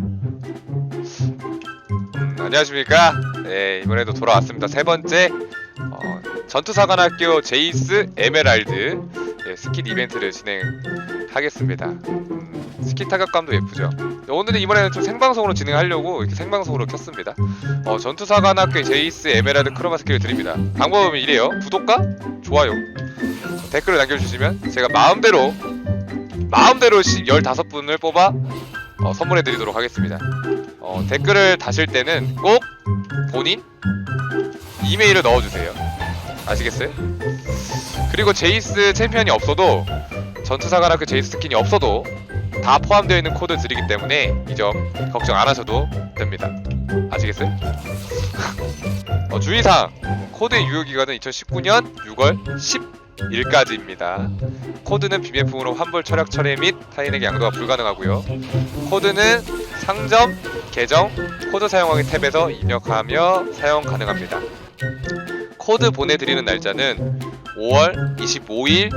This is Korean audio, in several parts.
음, 안녕하십니까? 네, 이번에도 돌아왔습니다. 세 번째 어, 전투사관학교 제이스 에메랄드 예, 스킷 이벤트를 진행하겠습니다. 음, 스킷 타격감도 예쁘죠. 오늘은 이번에는 좀 생방송으로 진행하려고 이렇게 생방송으로 켰습니다. 어, 전투사관학교 제이스 에메랄드 크로마 스킬을 드립니다. 방법은 이래요. 구독과 좋아요, 댓글을 남겨주시면 제가 마음대로 마음대로 15분을 뽑아 어, 선물해드리도록 하겠습니다. 어, 댓글을 다실 때는 꼭 본인 이메일을 넣어주세요. 아시겠어요? 그리고 제이스 챔피언이 없어도 전투사관학교 제이스 스킨이 없어도 다 포함되어 있는 코드 드리기 때문에 이 점 걱정 안 하셔도 됩니다. 아시겠어요? 어, 주의사항 코드의 유효기간은 2019년 6월 10일 까지입니다. 코드는 비매품으로 환불 철학 철회 및 타인에게 양도가 불가능하고요. 코드는 상점, 계정, 코드 사용하기 탭에서 입력하며 사용 가능합니다. 코드 보내드리는 날짜는 5월 25일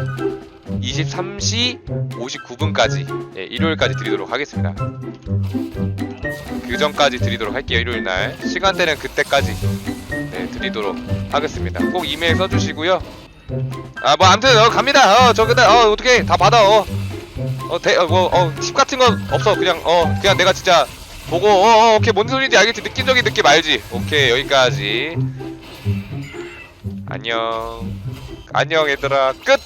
23시 59분까지 예, 일요일까지 드리도록 하겠습니다. 그 전까지 드리도록 할게요. 일요일 날 시간대는 그때까지 네, 드리도록 하겠습니다. 꼭 이메일 써주시고요. 아뭐 아무튼 어 갑니다. 어저 근데 어 어떻게 다 받아 어. 어대뭐어팁 같은 건 없어. 그냥 어 그냥 내가 진짜 보고 어, 어 오케이. 뭔 소리인지 알겠지? 느낀적인 느낌 알지? 오케이 여기까지. 안녕. 안녕 얘들아. 끝